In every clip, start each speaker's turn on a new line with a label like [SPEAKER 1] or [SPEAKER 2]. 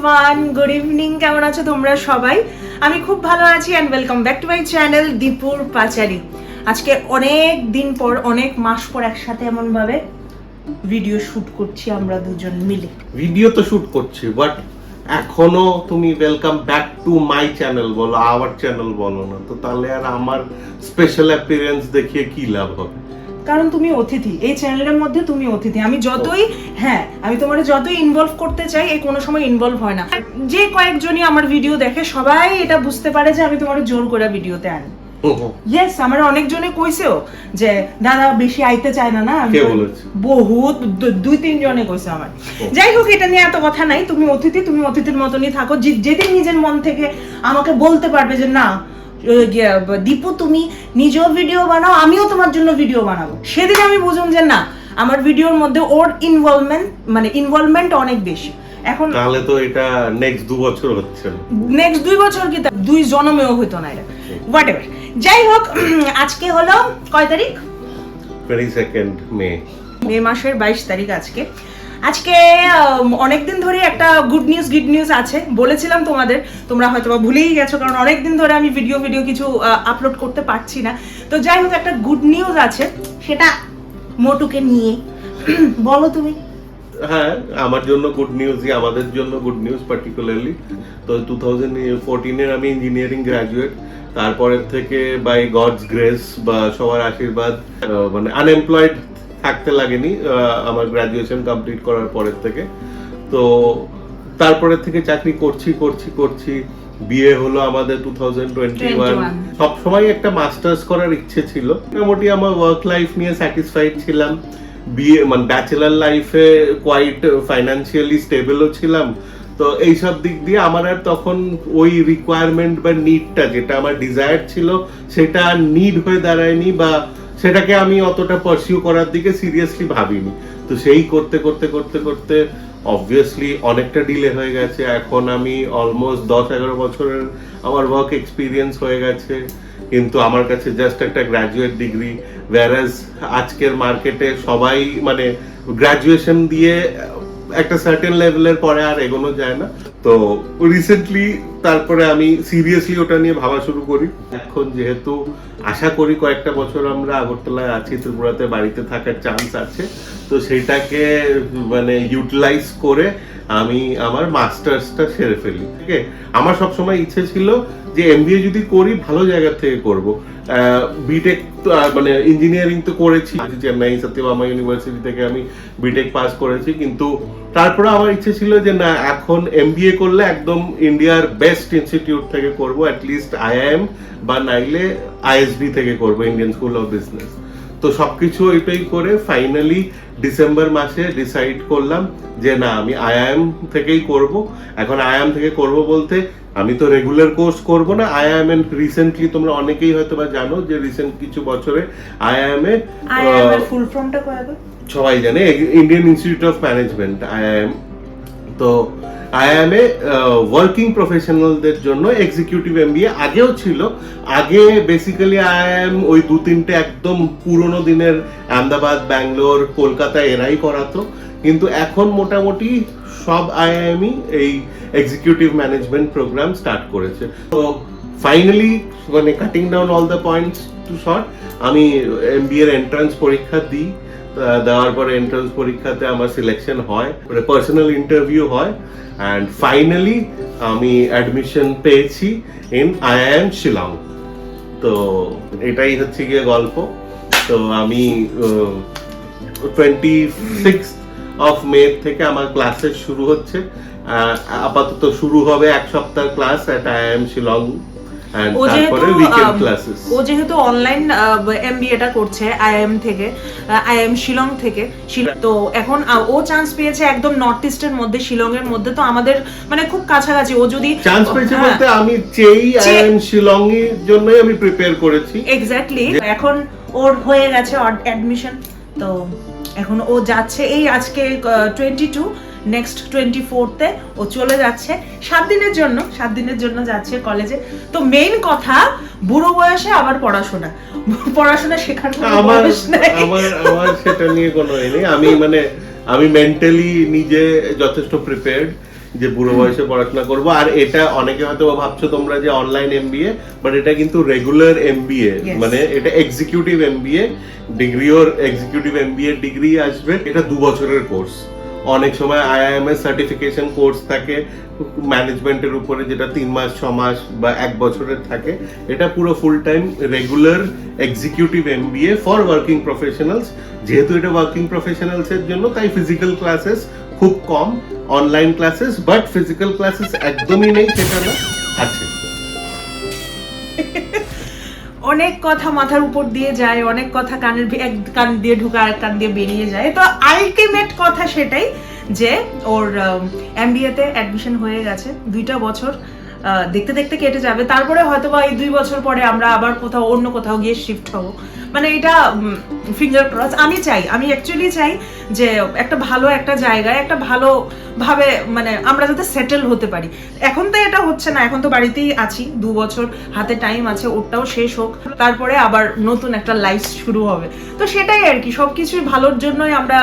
[SPEAKER 1] Everyone good evening কেমন আছো তোমরা সবাই? আমি খুব ভালো আছি and welcome back to my channel দীপুর পাচারি আজকে অনেক দিন পর, অনেক মাস পর একসাথে এমন ভাবে ভিডিও শুট করছি আমরা দুজন মিলে।
[SPEAKER 2] ভিডিও তো শুট করছি বাট এখনও তুমি welcome back to my channel বলো আওয়ার চ্যানেল বলো না। তো তাহলে আর আমার স্পেশাল অ্যাপিয়ারেন্স দেখিয়ে কি লাভ হবে?
[SPEAKER 1] কারণ তুমি অতিথি। এই চ্যানেলের মধ্যে তুমি অতিথি। আমি যতই হ্যাঁ আমি তোমার যতই ইনভলভ করতে চাই এই কোনো সময় ইনভলভ হয় না। যে কয়েকজনই আমার ভিডিও দেখে সবাই এটা বুঝতে পারে যে আমি তোমার জোর করে ভিডিওতে আনি। ইয়েস আমার অনেকজনে কইছেও যে দাদা বেশি আইতে চায় না না? বহুত দুই তিন জনে কইছে আমার। যাই হোক এটা নিয়ে এত কথা নাই। তুমি অতিথি তুমি অতিথির মতনই থাকো। যে- যেদিন নিজের মন থেকে আমাকে বলতে পারবে যে না দীপু তুমি নিজেও ভিডিও বানাও আমিও তোমার জন্য ভিডিও বানাবো। সেদিন আমি বুঝুম যে না আমার ভিডিওর মধ্যে ওর ইনভলভমেন্ট মানে ইনভলভমেন্ট অনেক বেশি। এখন
[SPEAKER 2] তাহলে তো এটা নেক্সট দু বছর হচ্ছে।
[SPEAKER 1] নেক্সট দুই বছর কি দুই জনমেও হইতো না এটা। হোয়াট এভার যাই হোক আজকে হলো কয় তারিখ?
[SPEAKER 2] টোয়েন্টি সেকেন্ড মে
[SPEAKER 1] মে মাসের বাইশ তারিখ আজকে। আজকে অনেকদিন ধরে একটা গুড নিউজ গুড নিউজ আছে। বলেছিলাম তোমাদের, তোমরা হয়তো বা ভুলেই গেছো, কারণ অনেকদিন ধরে আমি ভিডিও ভিডিও কিছু আপলোড করতে পারছি না। তো যাই হোক, একটা গুড নিউজ আছে, সেটা মোটুকে নিয়ে। বলো তুমি।
[SPEAKER 2] হ্যাঁ আমার জন্য গুড নিউজই আমাদের জন্য গুড নিউজ পার্টিকুলারলি তো টু থাউজেন্ড ফোরটিনের আমি ইঞ্জিনিয়ারিং গ্রাজুয়েট তারপরের থেকে বাই গডস গ্রেস বা সবার আশীর্বাদ মানে আনএমপ্লয়েড থাকতে লাগেনি আমার গ্রাজুয়েশন কমপ্লিট করার পরের থেকে। তো তারপরে থেকে চাকরি করছি করছি করছি। বিয়ে হলো আমাদের টু থাউজেন্ড টোয়েন্টি ওয়ান সবসময় একটা মাস্টার্স করার ইচ্ছে ছিল। মোটামুটি আমার ওয়ার্ক লাইফ নিয়ে স্যাটিসফাইড ছিলাম। বিয়ে মানে ব্যাচেলার লাইফে কোয়াইট ফাইন্যান্সিয়ালি স্টেবলও ছিলাম। তো এইসব দিক দিয়ে আমার আর তখন ওই রিকোয়ারমেন্ট বা নিডটা যেটা আমার ডিজায়ার ছিল সেটা নিড হয়ে দাঁড়ায়নি বা সেটাকে আমি অতটা পারসিউ করার দিকে সিরিয়াসলি ভাবিনি। তো সেই করতে করতে করতে করতে অবভিয়াসলি অনেকটা ডিলে হয়ে গেছে। এখন আমি অলমোস্ট দশ, এগারো বছরের আমার ওয়ার্ক এক্সপিরিয়েন্স হয়ে গেছে। কিন্তু আমার কাছে জাস্ট একটা গ্র্যাজুয়েট ডিগ্রি ওয়ারাজ আজকের মার্কেটে সবাই মানে গ্র্যাজুয়েশন দিয়ে একটা সার্টেন লেভেলের পরে আর এগোনো যায় না। তো রিসেন্টলি তারপরে আমি সিরিয়াসলি ওটা নিয়ে ভাবা শুরু করি। এখন যেহেতু আশা করি কয়েকটা বছর আমরা আগরতলায় আছি, ত্রিপুরাতে বাড়িতে থাকার চান্স আছে, তো সেটাকে মানে ইউটিলাইজ করে আমি আমার মাস্টার্সটা সেরে ফেলি, ঠিক আমার সবসময় ইচ্ছে ছিল যে এমবিএ যদি করি, ভালো জায়গা থেকে করব। বিটেক মানে ইঞ্জিনিয়ারিং তো করেছি। চেন্নাই সত্যভামা ইউনিভার্সিটি থেকে আমি বিটেক পাস করেছি, কিন্তু তারপরে আমার ইচ্ছে ছিল যে না, এখন এমবিএ করলে একদম ইন্ডিয়ার বেস্ট ইনস্টিটিউট থেকে করব অ্যাটলিস্ট আইআইএম বা নাইলে আইএসবি থেকে করব ইন্ডিয়ান স্কুল অফ বিজনেস তো সবকিছু ওইটাই করে ফাইনালি ডিসেম্বর মাসে ডিসাইড করলাম যে না আমি আইআইএম থেকেই করব। এখন আইআইএম থেকে করব বলতে আমি তো রেগুলার কোর্স করব না। আইআইএম এর রিসেন্টলি তোমরা অনেকেই হয়তো বা জানো যে রিসেন্ট কিছু বছরে আইআইএম এ
[SPEAKER 1] ফুল ফর্মটা?
[SPEAKER 2] সবাই জানে Indian institute of management IIM তো আইআইএম এ ওয়ার্কিং প্রফেশনালদের জন্য এক্সিকিউটিভ এম এমবিএ আগেও ছিল। আগে বেসিক্যালি আইআইএম ওই দু তিনটে একদম পুরনো দিনের আহমেদাবাদ, ব্যাঙ্গালোর, কলকাতা এরাই করাতো। কিন্তু এখন মোটামুটি সব আইআইএমই এই এক্সিকিউটিভ ম্যানেজমেন্ট প্রোগ্রাম স্টার্ট করেছে। তো ফাইনালি মানে cutting down all the points to short আমি এমবিএ এর এন্ট্রান্স পরীক্ষা দিই। দেওয়ার পরে এন্ট্রান্স পরীক্ষাতে আমার সিলেকশন হয়। মানে পার্সোনাল ইন্টারভিউ হয়। অ্যান্ড ফাইনালি আমি অ্যাডমিশন পেয়েছি ইন আইআইএম শিলং তো এটাই হচ্ছে গিয়ে গল্প। তো আমি টোয়েন্টি সিক্স অফ মে থেকে আমার ক্লাসেস শুরু হচ্ছে। আপাতত শুরু হবে এক সপ্তাহ ক্লাস অ্যাট আইআইএম শিলং
[SPEAKER 1] ও যেহেতু ও যেহেতু অনলাইন এমবিএটা করছে আইএম থেকে আইএম শিলং থেকে তো এখন ও চান্স পেয়েছে একদম নর্থ ইস্টের মধ্যে শিলং এর মধ্যে তো আমাদের মানে খুব কাছাকাছি ও যদি
[SPEAKER 2] চান্স পেয়েছে
[SPEAKER 1] হ্যাঁ।
[SPEAKER 2] বলতে আমি চেই আইএম শিলং এর জন্যই আমি প্রিপেয়ার করেছি।
[SPEAKER 1] এক্স্যাক্টলি এখন ওর হয়ে গেছে অ্যাডমিশন তো এখন ও যাচ্ছে এই আজকে টোয়েন্টি টু নেক্সট টোয়েন্টি ফোরতে ও চলে যাচ্ছে। সাত দিনের জন্য সাত দিনের জন্য যাচ্ছে কলেজে তো মেইন কথা বুড়ো বয়সে আবার পড়াশোনা। পড়াশোনা শেখার কোনো
[SPEAKER 2] আমার
[SPEAKER 1] বয়স নেই।
[SPEAKER 2] আমার আমার সেটা নিয়ে কোনো নেই। আমি মানে আমি মেন্টালি নিজে যথেষ্ট প্রিপেয়ার্ড যে বুড়ো বয়সে পড়াশোনা করব। আর এটা অনেকে হয়তো ভাবছ তোমরা যে অনলাইন এমবিএ বাট এটা কিন্তু রেগুলার এমবিএ. মানে এটা এক্সিকিউটিভ এমবিএ ডিগ্রিওর এক্সিকিউটিভ এমবিএ ডিগ্রি আসবে। এটা দু বছরের কোর্স অনেক সময় আইআইএমএস সার্টিফিকেশন কোর্স থাকে ম্যানেজমেন্টের উপরে যেটা তিন মাস, ছ মাস বা এক বছরের থাকে, এটা পুরো full time regular executive MBA for working professionals যেহেতু এটা ওয়ার্কিং প্রফেশনালস এর জন্য, তাই ফিজিক্যাল ক্লাসেস খুব কম online classes but physical classes একদমই নেই সেটা না আছে।
[SPEAKER 1] অনেক কথা মাথার উপর দিয়ে যায়, অনেক কথা কানের এক কান দিয়ে ঢুকে আরেক কান দিয়ে বেরিয়ে যায়। তো আলটিমেট কথা সেটাই যে ওর এমবিএতে অ্যাডমিশন হয়ে গেছে দুইটা বছর। দেখতে দেখতে কেটে যাবে। তারপরে হয়তো বা এই দুই বছর পরে আমরা আবার কোথাও অন্য কোথাও গিয়ে শিফট হব। মানে এটা ফিঙ্গার ক্রস আমি চাই, আমি অ্যাকচুয়ালি চাই যে একটা ভালো একটা জায়গায়, একটা ভালোভাবে মানে আমরা যাতে সেটেল হতে পারি। এখন তো এটা হচ্ছে না, এখন তো বাড়িতেই আছি, দু বছর হাতে টাইম আছে, ওরটাও শেষ হোক। তারপরে আবার নতুন একটা লাইফ শুরু হবে। তো সেটাই আর কি সব কিছুই ভালোর জন্যই আমরা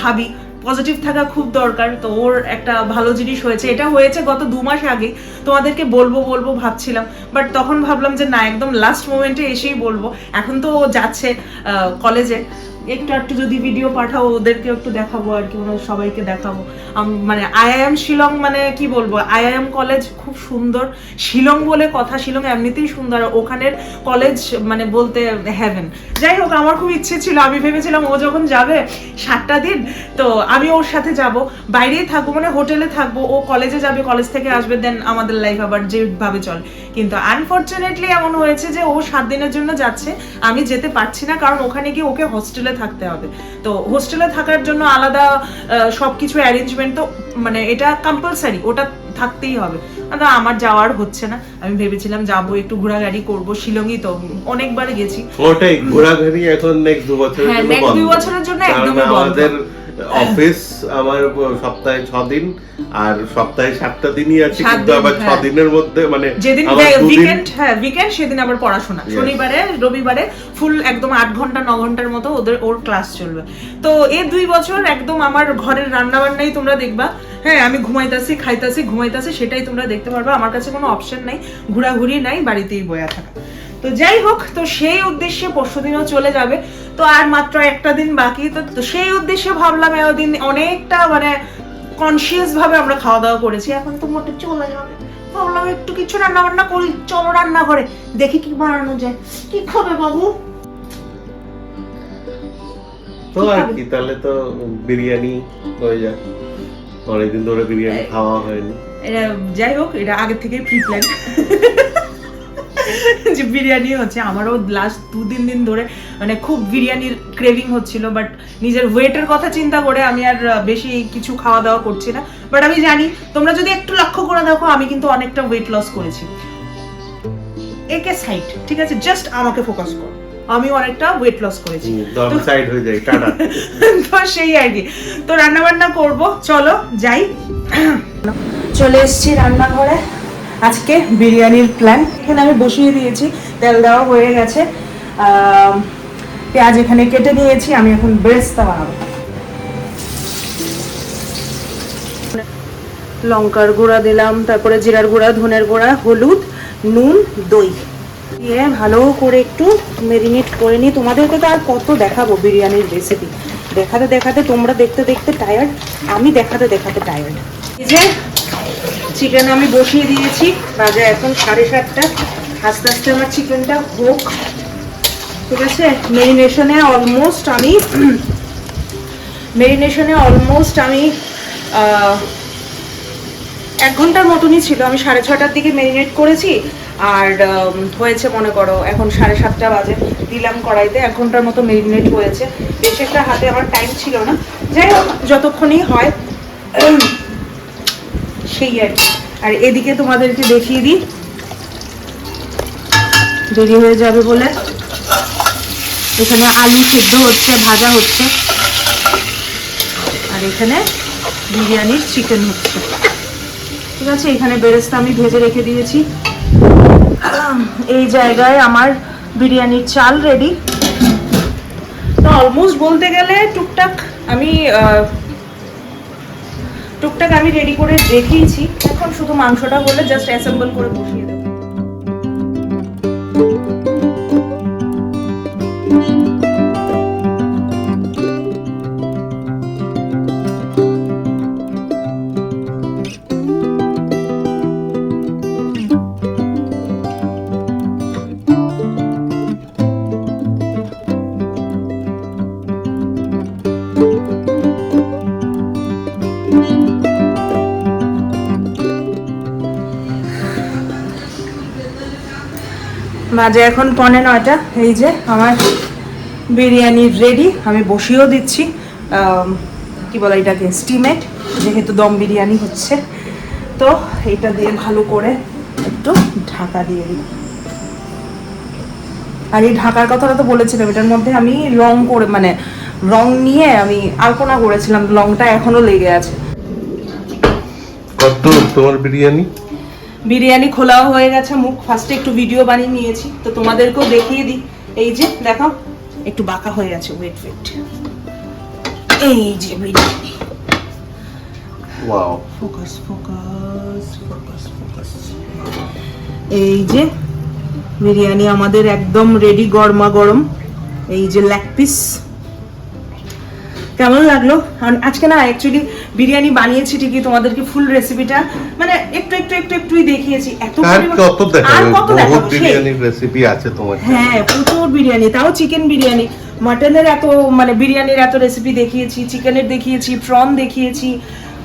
[SPEAKER 1] ভাবি। পজিটিভ থাকা খুব দরকার। তো ওর একটা ভালো জিনিস হয়েছে। এটা হয়েছে গত দু মাস আগে। তোমাদেরকে বলব বলব, ভাবছিলাম। বাট তখন ভাবলাম যে, না, একদম লাস্ট মোমেন্টে এসেই বলব। এখন তো ও যাচ্ছে কলেজে একটু একটু যদি ভিডিও পাঠাও ওদেরকে একটু দেখাবো আর কি, ওনাদের সবাইকে দেখাবো। মানে আইআইএম শিলং মানে কি বলব? আইআইএম কলেজ খুব সুন্দর। শিলং বলে কথা শিলং এমনিতেই সুন্দর ওখানের কলেজ মানে বলতে হ্যাভেন যাই হোক, আমার খুব ইচ্ছে ছিল, আমি ভেবেছিলাম ও যখন যাবে সাতটা দিন, তো আমি ওর সাথে যাব। বাইরেই থাকব মানে হোটেলে থাকব। ও কলেজে যাবে কলেজ থেকে আসবে দেন আমাদের লাইফ আবার যেভাবে চলে। কিন্তু আনফর্চুনেটলি এমন হয়েছে যে ও সাত দিনের জন্য যাচ্ছে আমি যেতে পারছি না কারণ ওখানে গিয়ে ওকে হোস্টেলে থাকতে হবে। তো হোস্টেলে থাকার জন্য আলাদা সব কিছু অ্যারেঞ্জমেন্ট তো মানে এটা কম্পালসারি ওটা থাকতেই হবে। আমার যাওয়ার হচ্ছে না। আমি ভেবেছিলাম যাব একটু ঘোরাঘুরি করব শিলংই তো অনেকবার গেছি।
[SPEAKER 2] ওটাই ঘোরাঘুরি এখন নেক্সট দু বছরের
[SPEAKER 1] হ্যাঁ,
[SPEAKER 2] জন্য
[SPEAKER 1] একদমই বন্ধ।
[SPEAKER 2] অফিস আমার সপ্তাহে ছ দিন আর সপ্তাহে সাতটা দিনই আছে কিন্তু আবার ছ
[SPEAKER 1] হ্যাঁ।
[SPEAKER 2] দিনের মধ্যে মানে
[SPEAKER 1] যেদিন উইকেন্ড হ্যাঁ উইকেন্ড সেদিন আবার পড়াশোনা। শনিবারে রবিবারে ফুল একদম আট ঘণ্টা ন ঘণ্টার মতো ওদের ওর ক্লাস চলবে। তো এই দুই বছর একদম আমার ঘরের রান্না বান্নাই তোমরা দেখবা। হ্যাঁ আমি ঘুমাইতাছি খাইতাছি ঘুমাইতাছি সেটাই তোমরা দেখতে পারবে। আমার কাছে কোনো অপশন নাই ঘোরাঘুরি নাই বাড়িতেই বয়া থাকা। তো যাই হোক তো সেই উদ্দেশ্যে পরশুদিনও চলে যাবে। তো আর মাত্র একটা দিন বাকি তো সেই উদ্দেশ্যে ভাবলাম এতদিন অনেকটা মানে কনসিয়াস ভাবে আমরা খাওয়া দাওয়া করেছি। এখন তো মোটে চলে যাবে। ভাবলাম একটু কিছু রান্না বান্না করি চলো রান্না করে দেখি কি বানানো যায়। কি খাবে বাবু?
[SPEAKER 2] তো আর কি তাহলে তো বিরিয়ানি হয়ে যায় অনেকদিন ধরে বিরিয়ানি খাওয়া হয়নি।
[SPEAKER 1] এটা যাই হোক এটা আগে প্রি প্ল্যান যে বিরিয়ানি হচ্ছে আমারও লাস্ট দু তিন দিন ধরে মানে খুব বিরিয়ানির ক্রেভিং হচ্ছিল বাট নিজের ওয়েটের কথা চিন্তা করে আমি আর বেশি কিছু খাওয়া দাওয়া করছি না। বাট আমি জানি তোমরা যদি একটু লক্ষ্য করে দেখো আমি কিন্তু অনেকটা ওয়েট লস করেছি। একে সাইড ঠিক আছে? জাস্ট আমাকে ফোকাস করো। আমি অনেকটা ওয়েট লস করেছি।
[SPEAKER 2] সাইড হয়ে যায় টাটা।
[SPEAKER 1] তো সেই আর কি তো রান্না বান্না করব চলো যাই। চলে এসেছি রান্নাঘরে। আজকে বিরিয়ানির প্ল্যান এখানে আমি বসিয়ে দিয়েছি তেল দেওয়া হয়ে গেছে। পেঁয়াজ এখানে কেটে নিয়েছি আমি এখন বেরেস্তা বানাবো। লঙ্কার গুঁড়া দিলাম তারপরে জিরার গুঁড়া ধনের গুঁড়া হলুদ নুন দই। দিয়ে ভালো করে একটু মেরিনেট করে নিই। তোমাদেরকে তো আর কত দেখাবো বিরিয়ানির রেসিপি দেখাতে দেখাতে তোমরা দেখতে দেখতে টায়ার্ড আমি দেখাতে দেখাতে টায়ার্ড এই যে চিকেন আমি বসিয়ে দিয়েছি, বাজে এখন সাড়ে সাতটা। আস্তে আস্তে আমার চিকেনটা হোক। ঠিক আছে? মেরিনেশনে অলমোস্ট আমি মেরিনেশনে অলমোস্ট আমি এক ঘণ্টার মতনই ছিল। আমি সাড়ে ছটার দিকে মেরিনেট করেছি। আর হয়েছে মনে করো, এখন সাড়ে সাতটা বাজে। দিলাম কড়াইতে, এক ঘণ্টার মতো মেরিনেট হয়েছে। বেশ একটা হাতে আমার টাইম ছিল না। যাই হোক, যতক্ষণই হয় সেই আর কি। আর এদিকে তোমাদেরকে দেখিয়ে দিই। দেরি হয়ে যাবে বলে। এখানে আলু সেদ্ধ হচ্ছে, ভাজা হচ্ছে। আর এখানে বিরিয়ানির চিকেন হচ্ছে। ঠিক আছে, এখানে বেরেস্তা আমি ভেজে রেখে দিয়েছি। এই জায়গায় আমার বিরিয়ানির চাল রেডি তো অলমোস্ট বলতে গেলে টুকটাক আমি টুকটাক আমি রেডি করে রেখেইছি। এখন শুধু মাংসটা হলে জাস্ট অ্যাসেম্বল করে বসিয়ে বাজে এখন পনে নয়টা। এই যে আমার বিরিয়ানি রেডি আমি বসিয়েও দিচ্ছি কি বলে এটাকে স্টিমেট যেহেতু দম বিরিয়ানি হচ্ছে। তো এটা দিয়ে ভালো করে একটু ঢাকা দিয়ে দিই। আর এই ঢাকার কথাটা তো বলেছিলাম, এটার মধ্যে আমি রং করে মানে রং নিয়ে আমি আলপনা করেছিলাম, রংটা এখনও লেগে আছে।
[SPEAKER 2] তোমার বিরিয়ানি?
[SPEAKER 1] বিরিয়ানি খোলাও হয়ে গেছে মুখ ফার্স্টে একটু ভিডিও বানিয়ে নিয়েছি। তো তোমাদেরকেও দেখিয়ে দিই। এই যে দেখো একটু বাঁকা হয়ে গেছে ওয়েট ওয়েট এই যে biryani.
[SPEAKER 2] Wow
[SPEAKER 1] focus focus focus focus এই যে বিরিয়ানি আমাদের একদম রেডি গরমা গরম। এই যে লেগ পিস। কেমন লাগল? আর আজকে না অ্যাকচুয়ালি বিরিয়ানি বানিয়েছি ঠিকই তোমাদেরকে ফুল রেসিপিটা মানে একটু একটু একটু একটুই দেখিয়েছি। এত
[SPEAKER 2] কত দেখাবো বিরিয়ানির রেসিপি আছে তোমার
[SPEAKER 1] হ্যাঁ প্রচুর বিরিয়ানি তাও চিকেন বিরিয়ানি। মাটনের এত মানে বিরিয়ানির এত রেসিপি দেখিয়েছি চিকেনের দেখিয়েছি প্রন দেখিয়েছি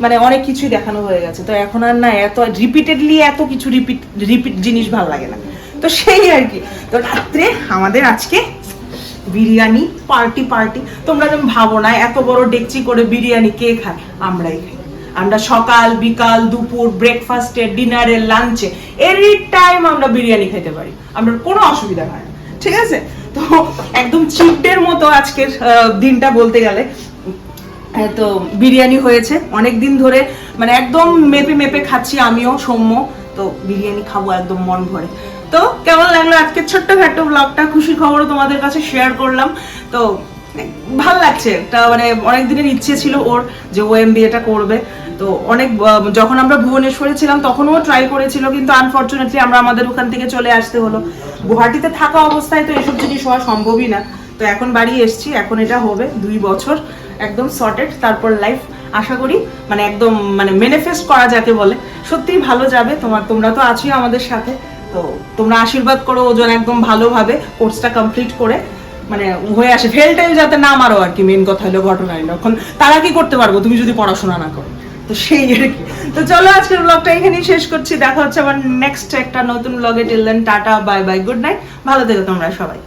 [SPEAKER 1] মানে অনেক কিছুই দেখানো হয়ে গেছে। তো এখন আর না এত রিপিটেডলি এত কিছু রিপিট রিপিট জিনিস ভালো লাগে না। তো সেই আর কি। তো রাত্রে আমাদের আজকে বিরিয়ানি, পার্টি পার্টি। তোমরা যেমন ভাবো না, এত বড় ডেকচি করে বিরিয়ানি কে খায়? আমরাই খাই। আমরা সকাল, বিকাল, দুপুর ব্রেকফাস্টে ডিনারে লাঞ্চে এনি টাইম আমরা বিরিয়ানি খেতে পারি। আমরা কোনো অসুবিধা হয় না। ঠিক আছে? তো একদম চিপডের মতো আজকের দিনটা বলতে গেলে। তো বিরিয়ানি হয়েছে। অনেক দিন ধরে মানে একদম মেপে মেপে খাচ্ছি আমিও, সৌম্য। তো বিরিয়ানি খাব, একদম মন ভরে। তো কেমন লাগল? আজকে ছোট্টখাটো ব্লগটা খুশির খবরও তোমাদের কাছে শেয়ার করলাম। তো, ভালো লাগছে। একটা মানে অনেক দিনের ইচ্ছে ছিল ওর যে ও এম বিএটা করবে। তো অনেক যখন আমরা ভুবনেশ্বরে ছিলাম, তখনও ট্রাই করেছিল, কিন্তু আনফর্চুনেটলি আমরা আমাদের ওখান থেকে চলে আসতে হলো। গুয়াহাটিতে থাকা অবস্থায় তো এসব জিনিস হওয়া সম্ভবই না। তো এখন বাড়ি এসছি। এখন এটা হবে দুই বছর, একদম সর্টেড তারপর লাইফ আশা করি মানে একদম মানে ম্যানিফেস্ট করা যাকে বলে। সত্যিই ভালো যাবে। তোমার, তোমরা তো আছোই আমাদের সাথে। তো তোমরা আশীর্বাদ করো ওজন একদম ভালোভাবে কোর্সটা কমপ্লিট করে মানে হয়ে আসে। ফেল টেল যাতে না মারো আর কি মেন কথা হলো ঘটনা এখন তারা কি করতে পারব, তুমি যদি পড়াশোনা না করো। তো সেই আর কি। তো চলো, আজকের ব্লগটা এখানেই শেষ করছি। দেখা হচ্ছে আবার নেক্সট একটা নতুন ব্লগে till then tata bye bye good night ভালো থেকো তোমরা সবাই।